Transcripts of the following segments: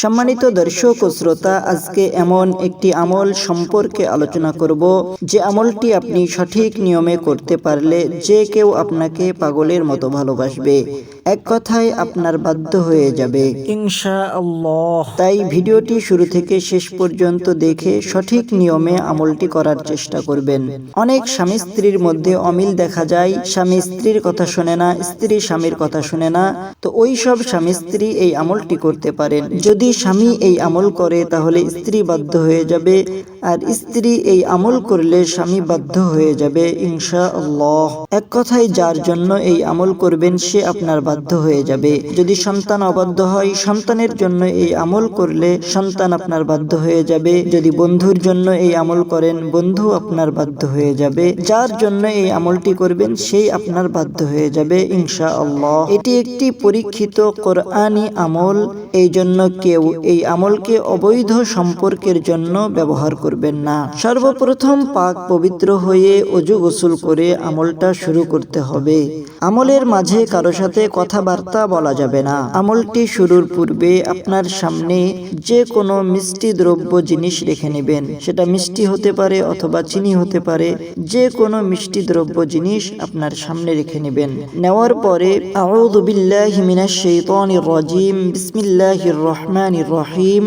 সম্মানিত দর্শক ও শ্রোতা আজকে এমন একটি আমল সম্পর্কে আলোচনা করব। যে আমলটি আপনি সঠিক নিয়মে করতে পারলে যে কেউ আপনাকে পাগলের মতো ভালোবাসবে। এক কথায় আপনার বাধ্য হয়ে যাবে। তাই ভিডিওটি শুরু থেকে শেষ পর্যন্ত দেখে সঠিক নিয়মে আমলটি করার চেষ্টা করবেন। অনেক স্বামী স্ত্রীর মধ্যে অমিল দেখা যায়। স্বামী স্ত্রীর কথা শুনে না স্ত্রী স্বামীর কথা শুনে না। তো ওই সব স্বামী স্ত্রী এই আমলটি করতে পারেন। যদি স্বামী এই আমল করে তাহলে স্ত্রী বাধ্য হয়ে যাবে। আর স্ত্রী এই আমল করলে স্বামী বাধ্য হয়ে যাবে ইনশা আল্লাহ এক কথায়, যার জন্য এই আমল করবেন, সে আপনার বাধ্য হয়ে যাবে। যদি সন্তান অবাধ্য হয়, সন্তানের জন্য এই আমল করলে সন্তান আপনার বাধ্য হয়ে যাবে। যদি বন্ধুর জন্য এই আমল করেন, বন্ধু আপনার বাধ্য হয়ে যাবে। যার জন্য এই আমলটি করবেন, সেই আপনার বাধ্য হয়ে যাবে ইনশা আল্লাহ এটি একটি পরীক্ষিত কোরআনি আমল। এই জন্য কেউ এই আমলকে অবৈধ সম্পর্কের জন্য ব্যবহার করবেন না। সর্বপ্রথম পাক পবিত্র হয়ে অজু গোসল করে আমলটা শুরু করতে হবে। আমলের মাঝে কারও সাথে কথাবার্তা বলা যাবে না। আমলটি শুরুর পূর্বে আপনার সামনে যে কোনো মিষ্টি দ্রব্য জিনিস রেখে নেবেন। সেটা মিষ্টি হতে পারে অথবা চিনি হতে পারে। যে কোনো মিষ্টি দ্রব্য জিনিস আপনার সামনে রেখে নেবেন। নেওয়ার পরে, আউযু বিল্লাহি মিনাশ শাইতানির রাজিম, বিসমিল্লাহির রহমানির রহিম।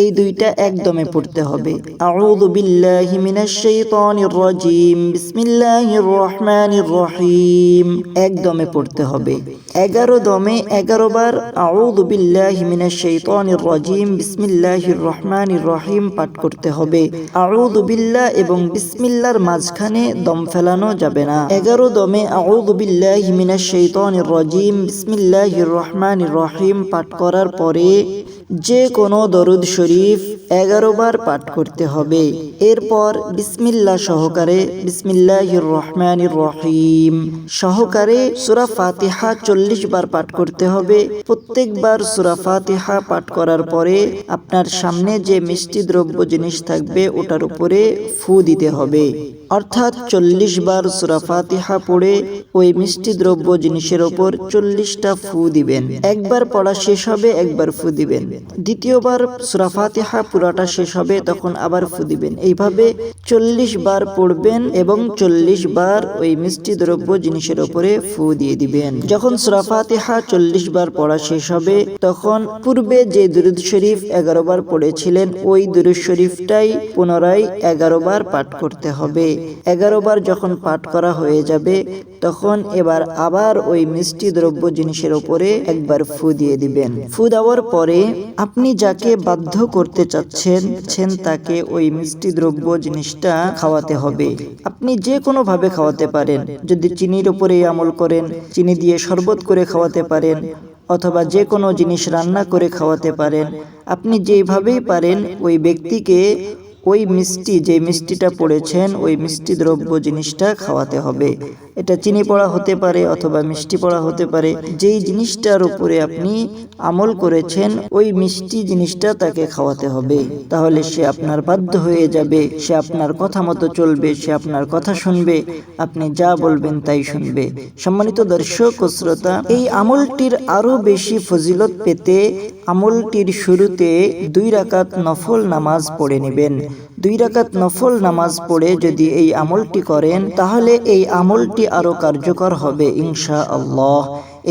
এই দুইটা একদমে পড়তে হবে। আউযু বিল্লাহি মিনাশ শাইতানির রাজিম। বিসমিল্লাহির রহমানির রহিম। একদমে পড়তে হবে। 11 দমে 11 বার আউযু বিল্লাহি মিনাশ শাইতানির রাজিম, বিসমিল্লাহির রহমানির রহিম পাঠ করতে হবে। আউযু বিল্লাহ এবং বিসমিল্লাহর মাঝখানে দম ফেলানো যাবে না। 11 দমে আউযু বিল্লাহি মিনাশ শাইতানির রাজিম, বিসমিল্লাহির রহমানির রহিম পাঠ করার পরে যে কোনো দরুদ শরীফ এগারো বার পাঠ করতে হবে। এরপর বিসমিল্লা সহকারে বিসমিল্লাহির রহমানির রহিম সহকারে সুরা ফাতিহা চল্লিশ বার পাঠ করতে হবে। প্রত্যেকবার সুরা ফাতিহা পাঠ করার পরে আপনার সামনে যে মিষ্টি দ্রব্য জিনিস থাকবে ওটার উপরে ফু দিতে হবে। অর্থাৎ চল্লিশ বার সুরা ফাতিহা পড়ে ওই মিষ্টি দ্রব্য জিনিসের ওপর চল্লিশটা ফু দিবেন। একবার পড়া শেষ হবে, একবার ফু দিবেন। দ্বিতীয়বার সুরা ফাতিহা পুরাটা শেষ হবে, তখন আবার ফু দিবেন। এইভাবে চল্লিশ বার পড়বেন এবং চল্লিশ বার ওই মিষ্টি দ্রব্য জিনিসের ওপরে ফু দিয়ে দিবেন। যখন সুরা ফাতিহা চল্লিশ বার পড়া শেষ হবে, তখন পূর্বে যে দুরুদ শরীফ এগারো বার পড়েছিলেন, ওই দুরুদ শরীফটাই পুনরায় এগারো বার পাঠ করতে হবে। এগারো বার যখন পাঠ করা হয়ে যাবে, তখন এবার আবার ওই মিষ্টি দ্রব্য জিনিসের ওপরে একবার ফু দিয়ে দিবেন। ফু দেওয়ার পরে আপনি যাকে বাধ্য করতে চাচ্ছেন ছেন তাকে ওই মিষ্টি দ্রব্য জিনিসটা খাওয়াতে হবে। আপনি যে কোনো ভাবে খাওয়াতে পারেন, যদি চিনির ওপরেই আমল করেন, চিনি দিয়ে শরবত করে খাওয়াতে পারেন, অথবা যে কোনো জিনিস রান্না করে খাওয়াতে পারেন, আপনি যেভাবেই পারেন, ওই ব্যক্তিকে ওই মিষ্টি যে মিষ্টিটা পড়েছেন, ওই মিষ্টি দ্রব্য জিনিসটা খাওয়াতে হবে। এটা চিনি পড়া হতে পারে অথবা মিষ্টি পড়া হতে পারে। যেই জিনিসটার উপরে আপনি আমল করেছেন, ওই মিষ্টি জিনিসটা তাকে খাওয়াতে হবে। তাহলে সে আপনার বাধ্য হয়ে যাবে, সে আপনার কথা মতো চলবে, সে আপনার কথা শুনবে, আপনি যা বলবেন তাই শুনবে। সম্মানিত দর্শক ও শ্রোতা, এই আমলটির আরও বেশি ফজিলত পেতে আমলটির শুরুতে দুই রাকাত নফল নামাজ পড়ে নেবেন। দুই রাকাত নফল নামাজ পড়ে যদি এই আমলটি করেন, তাহলে এই আমলটি আরও কার্যকর হবে ইনশা আল্লাহ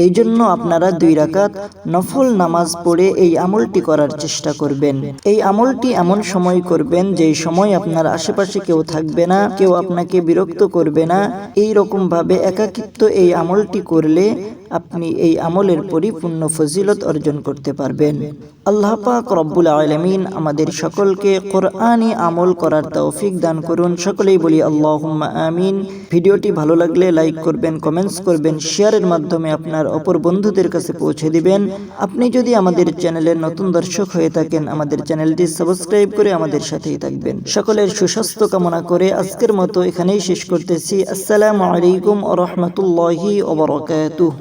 এই জন্য আপনারা দুই রাকাত নফল নামাজ পড়ে এই আমলটি করার চেষ্টা করবেন। এই আমলটি এমন সময় করবেন যে সময় আপনার আশেপাশে কেউ থাকবে না, কেউ আপনাকে বিরক্ত করবে না। এই রকম ভাবে একাকিত্ব এই আমলটি করলে আপনি এই আমলের পরিপূর্ণ ফজিলত অর্জন করতে পারবেন। আল্লাহ পাক রব্বুল আলমিন আমাদের সকলকে কোরআনই আমল করার তৌফিক দান করুন। সকলেই বলি আল্লাহ আমিন। ভিডিওটি ভালো লাগলে লাইক করবেন, কমেন্টস করবেন, শেয়ারের মাধ্যমে আপনার অপর বন্ধুদের কাছে পৌঁছে দিবেন। আপনি যদি আমাদের চ্যানেলের নতুন দর্শক হয়ে থাকেন, আমাদের চ্যানেলটি সাবস্ক্রাইব করে আমাদের সাথেই থাকবেন। সকলের সুস্বাস্থ্য কামনা করে আজকের মতো এখানেই শেষ করতেছি। আসসালামু আলাইকুম রহমতুল্লাহি ওবরাকাতুহ